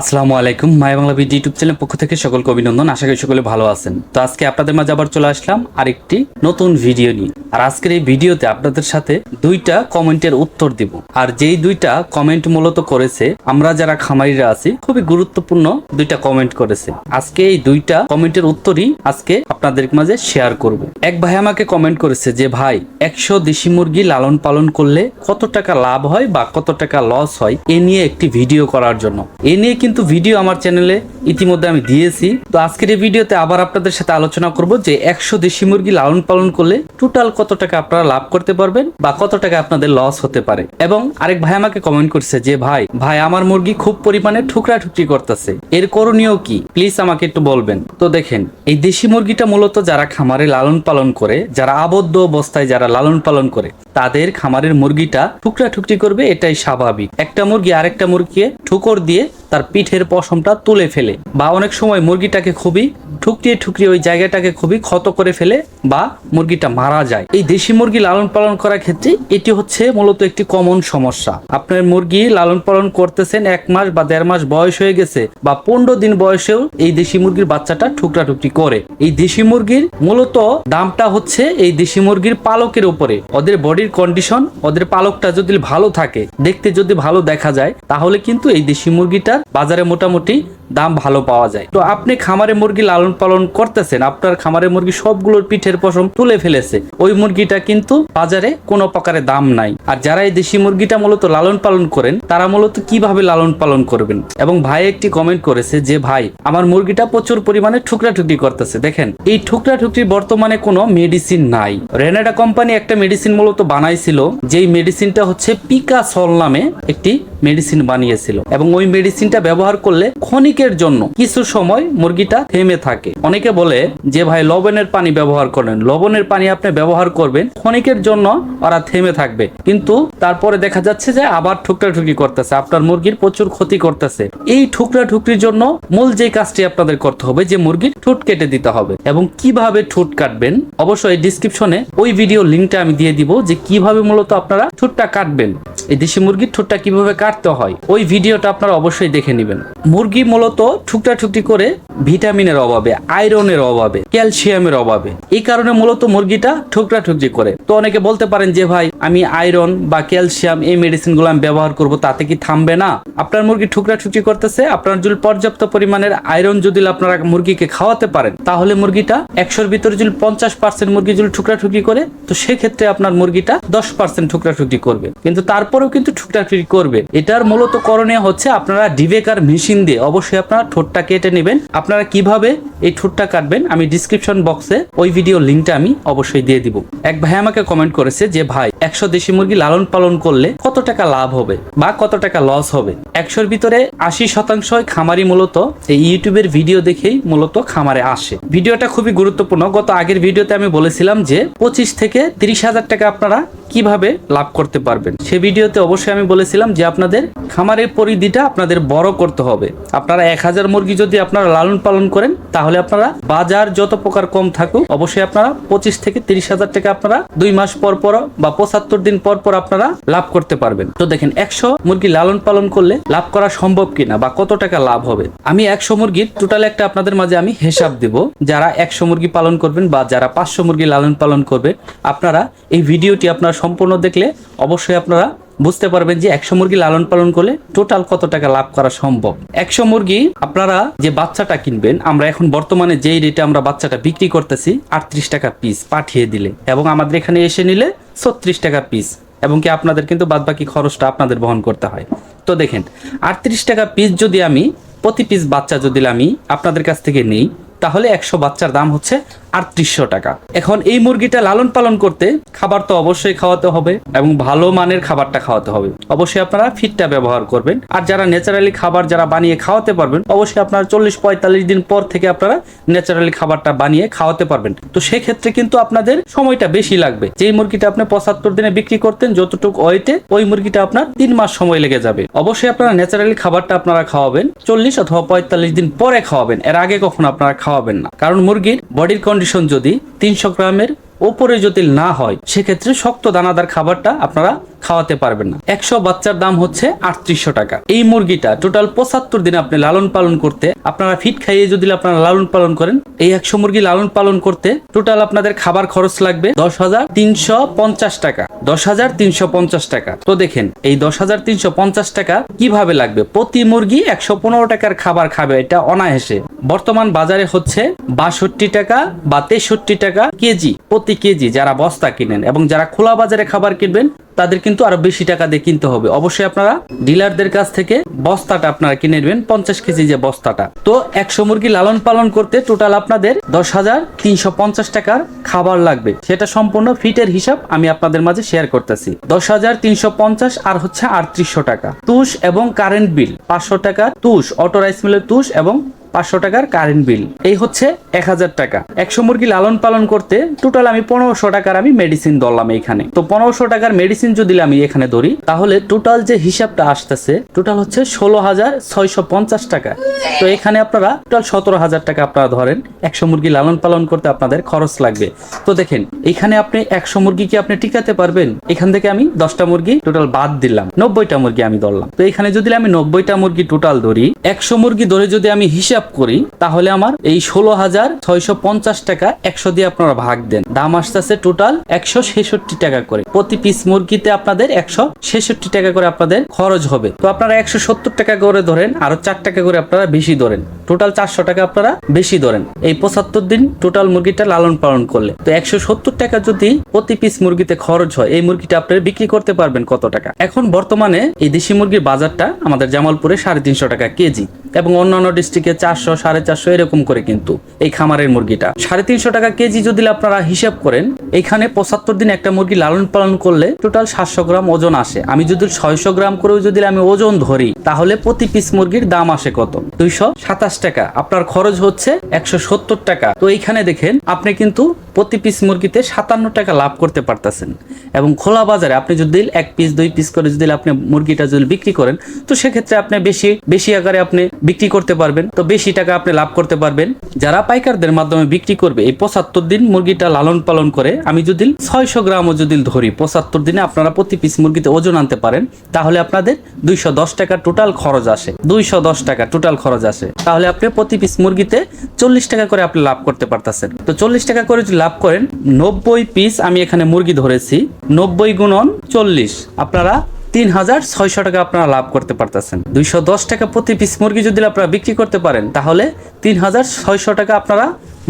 আসসালামু আলাইকুম my Bangla BD YouTube channel পক্ষ থেকে সকলকে অভিনন্দন। আশা করি সকলে ভালো আছেন। তো আজকে আপনাদের মাঝে আবার চলে আসলাম আরেকটি নতুন ভিডিও নিয়ে। আর আজকের এই ভিডিওতে আপনাদের সাথে দুইটা কমেন্টের উত্তর দিব। আর যেই দুইটা কমেন্ট মূলত করেছে, আমরা যারা খামারিরা আছি, খুবই গুরুত্বপূর্ণ দুইটা কমেন্ট করেছে। আজকে এই দুইটা কমেন্টের উত্তরই আজকে আপনাদের মাঝে শেয়ার করব। এক ভাই আমাকে কমেন্ট করেছে যে, ভাই, একশো দেশি মুরগি লালন পালন করলে কত টাকা লাভ হয় বা কত টাকা লস হয়? এ নিয়ে একটি ভিডিও করার জন্য। এ নিয়ে কিন্তু ভিডিও আমার চ্যানেলে ইতিমধ্যে আমি দিয়েছি। তো আজকের এই ভিডিওতে আবার আপনাদের সাথে আলোচনা করব যে একশো দেশি মুরগি লালন পালন করলে টোটাল কত টাকা আপনারা লাভ করতে পারবেন বা কত টাকা আপনাদের লস হতে পারে। এবং আরেক ভাই আমাকে কমেন্ট করছে যে, ভাই ভাই, আমার মুরগি খুব পরিমাণে ঠুকরা ঠুকরি করতেছে। এর করণীয় কি? প্লিজ আমাকে একটু বলবেন। তো দেখেন, এই দেশি মুরগিটা মূলত যারা খামারে লালন পালন করে, যারা আবদ্ধ অবস্থায় যারা লালন পালন করে, তাদের খামারের মুরগিটা টুকরা টুকরি করবে, এটাই স্বাভাবিক। একটা মুরগি আরেকটা মুরগিকে ঠুকর দিয়ে তার পিঠের পশমটা তুলে ফেলে বা অনেক সময় মুরগিটাকে খুবই ঠুকরিয়ে ঠুকরিয়ে ওই জায়গাটাকে খুবই ক্ষত করে ফেলে বা মুরগিটা মারা যায়। এই দেশি মুরগি লালন পালন করার ক্ষেত্রে এটি হচ্ছে মূলত একটি কমন সমস্যা। আপনার মুরগি লালন পালন করতেছেন এক মাস বা দেড় মাস বয়স হয়ে গেছে বা পনেরো দিন বয়সেও এই দেশি মুরগির বাচ্চাটা ঠুকরা টুকরি করে। এই দেশি মুরগির মূলত দামটা হচ্ছে এই দেশি মুরগির পালকের উপরে। ওদের বডির কন্ডিশন ওদের পালকটা যদি ভালো থাকে, দেখতে যদি ভালো দেখা যায়, তাহলে কিন্তু এই দেশি মুরগিটার বাজারে মোটামুটি দাম ভালো পাওয়া যায়। তো আপনি খামারে মুরগি লালন পালন করতেছেন, আপনার খামারে মুরগি সবগুলোর পিঠের পশম তুলে ফেলেছে। ওই মুরগিটা কিন্তু বাজারে কোনো প্রকারে দাম নাই। আর যারা এই দেশি মুরগিটা মূলত লালন পালন করেন, তারা মূলত কীভাবে লালন পালন করবেন? এবং ভাই একটি কমেন্ট করেছে যে, ভাই, আমার মুরগিটা প্রচুর পরিমাণে ঠুকরা ঠুকরি করতেছে, দেখেন। এই ঠুকরা ঠুকরি বর্তমানে কোনো মেডিসিন নাই। রেনাডা কোম্পানি একটা মেডিসিন মূলত বানাইছিল, যেই মেডিসিনটা হচ্ছে পিকা সল নামে একটি মেডিসিন বানিয়েছিল। এবং ওই মেডিসিনটা ব্যবহার করলে ক্ষণিকের জন্য কিছু সময় মুরগিটা থেমে থাকে। অনেকে বলে যে, ভাই, লবণের পানি ব্যবহার করেন। লবণের পানি আপনি ব্যবহার করবেন, ক্ষণিকের জন্য ওরা থেমে থাকবে। কিন্তু তারপরে দেখা যাচ্ছে যে, আবার ঠুকরা ঠুকরি করতেছে। আপনার মুরগির প্রচুর ক্ষতি করতেছে। এই ঠুকরা ঠুকরির জন্য মূল যে কাজটি আপনাদের করতে হবে, যে মুরগির ঠোঁট কেটে দিতে হবে। এবং কীভাবে ঠোঁট কাটবেন, অবশ্যই ডিসক্রিপশনে ওই ভিডিও লিঙ্কটা আমি দিয়ে দিব যে, কীভাবে মূলত আপনারা ঠোঁটটা কাটবেন। এই দেশি মুরগির ঠোঁটটা কীভাবে কাটতে হয়, ওই ভিডিওটা আপনারা অবশ্যই দেখে নেবেন। মুরগি মূলত ঠুকটা ঠুকটি করে ভিটামিনের অভাবে, আয়রনের অভাবে, ক্যালসিয়ামের অভাবে। এই কারণে মূলত মুরগিটা ঠুকরা ঠুকরি করে। তো অনেকে বলতে পারেন যে, ভাই, আমি আয়রন বা ক্যালসিয়াম এই মেডিসিনগুলো আমি ব্যবহার করব, তাতে কি থামবে না? আপনার মুরগি ঠুকরা ঠুকরি করতেছে, আপনার যদি পর্যাপ্ত পরিমাণের আয়রন যদি আপনারা মুরগিকে খাওয়াতে পারেন, তাহলে মুরগিটা একশোর ভিতরে যদি পঞ্চাশ পার্সেন্ট মুরগি যদি ঠুকরা ঠুকরি করে, তো সেক্ষেত্রে আপনার মুরগিটা দশ পার্সেন্ট ঠুকরা ঠুকরি করবে। কিন্তু তারপরেও কিন্তু ঠুকরা ঠুকরি করবে। এটার মূলত করণীয় হচ্ছে আপনারা ডিভেকার মেশিন দিয়ে অবশ্যই আপনারা ঠোঁটটা কেটে নেবেন আপনারা কীভাবে এই ঠোঁটটা কাটবেন, আমি ডিসক্রিপশন বক্সে ওই ভিডিও লিঙ্কটা আমি অবশ্যই দিয়ে দিব। এক ভাই আমাকে কমেন্ট করেছে যে, ভাই, একশো দেশি মুরগি লালন পালন করলে কত টাকা লাভ হবে বা কত টাকা লস হবে? একশোর ভিতরে আশি শতাংশ খামারি মূলত এই ইউটিউবের ভিডিও দেখেই মূলত খামারে আসে। ভিডিওটা খুবই গুরুত্বপূর্ণ। গত আগের ভিডিওতে আমি বলেছিলাম যে, পঁচিশ থেকে তিরিশ হাজার টাকা আপনারা কীভাবে লাভ করতে পারবেন? সে ভিডিওতে অবশ্যই আমি বলেছিলাম যে আপনাদের খামারের পরিধিটা আপনাদের বড় করতে হবে। আপনারা এক হাজার মুরগি যদি আপনারা লালন পালন করেন, তাহলে আপনারা বাজার যত প্রকার কম থাকুক, অবশ্যই আপনারা পঁচিশ থেকে তিরিশ হাজার টাকা আপনারা দুই মাস পর পর বা পঁচাত্তর দিন পর পর আপনারা লাভ করতে পারবেন। তো দেখেন, একশো মুরগি লালন পালন করলে লাভ করা সম্ভব কিনা বা কত টাকা লাভ হবে? আমি একশো মুরগির টোটাল একটা আপনাদের মাঝে আমি হিসাব দিব। যারা একশো মুরগি পালন করবেন বা যারা পাঁচশো মুরগি লালন পালন করবেন আপনারা এই ভিডিওটি আপনারা সম্পূর্ণ দেখলে অবশ্যই আপনারা বুঝতে পারবেন যে একশো মুরগি লালন পালন করলে টোটাল কত টাকা লাভ করা সম্ভব। একশো মুরগি আপনারা যে বাচ্চাটা কিনবেন, আমরা এখন বর্তমানে যেই রেটে আমরা বাচ্চাটা বিক্রি করতেছি, আটত্রিশ টাকা পিস পাঠিয়ে দিলে এবং আমাদের এখানে এসে নিলে ছত্রিশ টাকা পিস এবং কি আপনাদের কিন্তু বাদবাকি খরচটা আপনাদের বহন করতে হয়। তো দেখেন, আটত্রিশ টাকা পিস যদি আমি, প্রতি পিস বাচ্চা যদি আমি আপনাদের কাছ থেকে নেই, তাহলে একশো বাচ্চার দাম হচ্ছে আটত্রিশশো টাকা। এখন এই মুরগিটা লালন পালন করতে খাবার তো অবশ্যই খাওয়াতে হবে এবং ভালো মানের খাবারটা খাওয়াতে হবে। অবশ্যই আপনারা ফিটটা ব্যবহার করবেন। আর যারা ন্যাচারালি খাবার যারা বানিয়ে খাওয়াতে পারবেন, অবশ্যই আপনারা চল্লিশ পঁয়তাল্লিশ দিন পর থেকে আপনারা ন্যাচারালি খাবারটা বানিয়ে খাওয়াতে পারবেন। তো সেক্ষেত্রে কিন্তু আপনাদের সময়টা বেশি লাগবে। যেই মুরগিটা আপনি পঁচাত্তর দিনে বিক্রি করতেন, যতটুকু ওয়েটে ওই মুরগিটা আপনার তিন মাস সময় লেগে যাবে। অবশ্যই আপনারা ন্যাচারালি খাবারটা আপনারা খাওয়াবেন, চল্লিশ অথবা পঁয়তাল্লিশ দিন পরে খাওয়াবেন। এর আগে কখনো আপনারা খাওয়াবেন না। কারণ মুরগির বডির কন্ডিশন যদি তিনশো গ্রামের ওপরে যদি না হয়, সেক্ষেত্রে শক্ত দানাদার খাবারটা আপনারা খাওয়াতে পারবেন না। একশো বাচ্চার দাম হচ্ছে আটত্রিশশো টাকা। এই মুরগিটা টোটাল পঁচাত্তর দিন আপনি লালন পালন করতে, আপনারা ফিট খাইয়ে যদি আপনারা লালন পালন করেন, এই একশো মুরগি লালন পালন করতে টোটাল আপনাদের খাবার খরচ লাগবে দশ হাজার তিনশো পঞ্চাশ টাকা। দশ হাজার তিনশো পঞ্চাশ টাকা। তো দেখেন, এই দশ হাজার তিনশো পঞ্চাশ টাকা কীভাবে লাগবে? প্রতি মুরগি একশো পনেরো টাকার খাবার খাবে, এটা অনায়াসে। বর্তমান বাজারে হচ্ছে বাষট্টি টাকা বা তেষট্টি টাকা কেজি। প্রতি কেজি যারা বস্তা কিনেন এবং যারা খোলা বাজারে খাবার কিনবেন, তাদের কিন্তু আরও বেশি টাকা দিয়ে কিনতে হবে। অবশ্যই আপনারা ডিলারদের কাছ থেকে বস্তাটা আপনারা কিনে নেবেন, পঞ্চাশ কেজি যে বস্তাটা। তো একশো মুরগি লালন পালন করতে টোটাল আপনাদের দশ হাজার তিনশো পঞ্চাশ টাকার খাবার লাগবে। সেটা সম্পূর্ণ ফিটের হিসাব আমি আপনাদের মাঝে শেয়ার করতেছি। দশ হাজার তিনশো পঞ্চাশ আর হচ্ছে আটত্রিশশো টাকা। তুষ এবং কারেন্ট বিল পাঁচশো টাকা তুষ অটো রাইস মিলের তুষ এবং পাঁচশো টাকার কারেন্ট বিল এই হচ্ছে এক হাজার টাকা। একশো মুরগি লালন পালন করতে টোটাল আমি পনেরোশো টাকার আমি মেডিসিন ধরলাম এখানে তো পনেরোশো টাকার মেডিসিন যদি আমি এখানে ধরি, তাহলে টোটাল যে হিসাবটা আসতেছে টোটাল হচ্ছে ষোলো হাজার ছয়শো পঞ্চাশ টাকা। তো এখানে আপনারা টোটাল সতেরো হাজার টাকা আপনারা ধরেন, একশো মুরগি লালন পালন করতে আপনাদের খরচ লাগবে। তো দেখেন, এখানে আপনি একশো মুরগি কি আপনি টিকাতে পারবেন? এখান থেকে আমি দশটা মুরগি টোটাল বাদ দিলাম। নব্বইটা মুরগি আমি ধরলাম। তো এখানে যদি আমি নব্বইটা মুরগি টোটাল ধরি, একশো মুরগি ধরে যদি আমি হিসাব করি, তাহলে আমার এই ষোলো হাজার ছয়শো পঞ্চাশ টাকা একশো দিয়ে আপনারা ভাগ দেন। দাম আসতেছে টোটাল একশো ছেষট্টি টাকা করে। প্রতি পিস মুরগিতে আপনাদের একশো ছেষট্টি টাকা করে আপনাদের খরচ হবে। তো আপনারা একশো সত্তর টাকা করে ধরেন, আরও চার টাকা করে আপনারা বেশি ধরেন। টোটাল চারশো টাকা আপনারা বেশি ধরেন। এই পঁচাত্তর দিন টোটাল মুরগিটা লালন পালন করলে। তো একশো সত্তর টাকা যদি প্রতি পিস মুরগিতে খরচ হয়, এই মুরগিটা আপনারা বিক্রি করতে পারবেন কত টাকা? এখন বর্তমানে এই দেশি মুরগির বাজারটা আমাদের জামালপুরে সাড়ে তিনশো টাকা কেজি। এবং অন্যান্য ডিস্ট্রিক্টে চারশো, সাড়ে চারশো এরকম করে কিন্তু এই খামারের মুরগিটা। সাড়ে তিনশো টাকা কেজি যদি আপনারা হিসাব করেন, এখানে পঁচাত্তর দিন একটা মুরগি লালন পালন করলে টোটাল সাতশো গ্রাম ওজন আসে। আমি যদি ছয়শো গ্রাম করেও যদি আমি ওজন ধরি, তাহলে প্রতি পিস মুরগির দাম আসে কত? দুইশো সাতাশ টাকা। আপনার খরচ হচ্ছে একশো সত্তর টাকা। তো এইখানে দেখেন, আপনি কিন্তু প্রতি পিস মুরগিতে সাতান্ন টাকা লাভ করতে পারতেছেন। এবং খোলা বাজারে আপনি যদি এক পিস দুই পিস করে যদি আপনি মুরগিটা যদি বিক্রি করেন, তো সেক্ষেত্রে আপনি বেশি বেশি আকারে আপনি বিক্রি করতে পারবেন। তো বেশি টাকা আপনি লাভ করতে পারবেন। যারা পাইকারদের মাধ্যমে বিক্রি করবে, এই পঁচাত্তর দিন মুরগিটা লালন পালন করে, আমি যদি ছয়শো গ্রামও যদি ধরি, পঁচাত্তর দিনে আপনারা প্রতি পিস মুরগিতে ওজন আনতে পারেন, তাহলে আপনাদের দুইশো দশ টাকা টোটাল খরচ আসে। দুইশো দশ টাকা টোটাল খরচ আসে। তাহলে আপনি প্রতি পিস মুরগিতে চল্লিশ টাকা করে আপনি লাভ করতে পারতেছেন। তো চল্লিশ টাকা করে যদি লাভ করেন, নব্বই পিস আমি এখানে মুরগি ধরেছি, নব্বই গুণন চল্লিশ। আপনারা তিন হাজার ছয়শো টাকা আপনারা লাভ করতে পারতেছেন। দুইশো দশ টাকা প্রতি পিস মুরগি যদি আপনারা বিক্রি করতে পারেন, তাহলে তিন হাজার ছয়শো টাকা আপনারা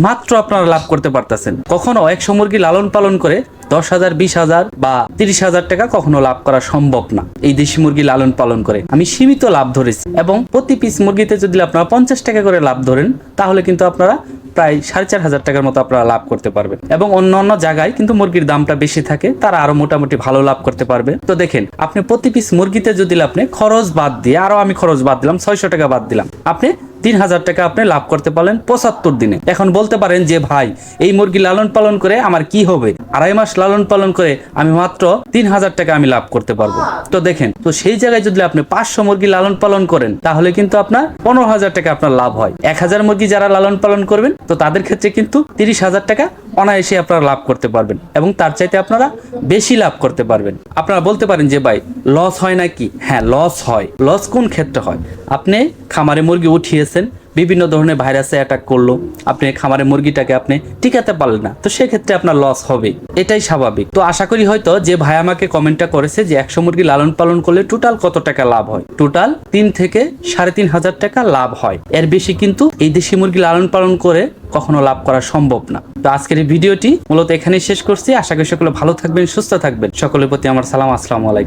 মাত্র আপনারা লাভ করতে পারতেছেন। কখনো একশো মুরগি লালন পালন করে দশ হাজার বিশ হাজার বা তিরিশ হাজার টাকা কখনো লাভ করা সম্ভব না, এই দেশি মুরগি লালন পালন করে। আমি সীমিত লাভ ধরেছি এবং প্রতি পিস মুরগিতে যদি আপনারা পঞ্চাশ টাকা করে লাভ ধরেন, তাহলে কিন্তু আপনারা প্রায় সাড়ে চার হাজার টাকার মতো আপনারা লাভ করতে পারবেন। এবং অন্য অন্য জায়গায় কিন্তু মুরগির দামটা বেশি থাকে, তারা আরও মোটামুটি ভালো লাভ করতে পারবে। তো দেখেন, আপনি প্রতি পিস মুরগিতে যদি আপনি খরচ বাদ দিয়ে, আরও আমি খরচ বাদ দিলাম, ছয়শো টাকা বাদ দিলাম, আপনি তিন হাজার টাকা আপনি লাভ করতে পারলেন পঁচাত্তর দিনে। এখন বলতে পারেন যে, ভাই, এই মুরগি লালন পালন করে আমার কি হবে? আড়াই মাস লালন পালন করে আমি মাত্র তিন হাজার টাকা আমি লাভ করতে পারব। তো দেখেন, তো সেই জায়গায় যদি আপনি পাঁচশো মুরগি লালন পালন করেন, তাহলে কিন্তু আপনার পনেরো হাজার টাকা আপনার লাভ হয়। এক হাজার মুরগি যারা লালন পালন করবেন, তো তাদের ক্ষেত্রে কিন্তু তিরিশ হাজার টাকা অনায়াসে আপনারা লাভ করতে পারবেন এবং তার চাইতে আপনারা বেশি লাভ করতে পারবেন। আপনারা বলতে পারেন যে, ভাই, লস হয় নাকি? হ্যাঁ লস হয়। লস কোন ক্ষেত্রে হয়? আপনি খামারে মুরগি উঠিয়েছেন, বিভিন্ন ধরনের ভাইরাসে অ্যাটাক করল। আপনি খামারে মুরগিটাকে আপনি টিকাতে পারলেন না। তো সেক্ষেত্রে আপনার লস হবে। এটাই স্বাভাবিক। তো আশা করি হয়তো যে ভাই আমাকে কমেন্টটা করেছে যে একশো মুরগি লালন পালন করলে টোটাল কত টাকা লাভ হয়? টোটাল তিন থেকে সাড়ে তিন হাজার টাকা লাভ হয়। এর বেশি কিন্তু এই দেশি মুরগি লালন পালন করে কখনো লাভ করা সম্ভব না। তো আজকের এই ভিডিওটি মূলত এখানেই শেষ করছি। আশা করি সকলে ভালো থাকবেন, সুস্থ থাকবেন। সকলের প্রতি আমার সালাম, আসসালামু আলাইকুম।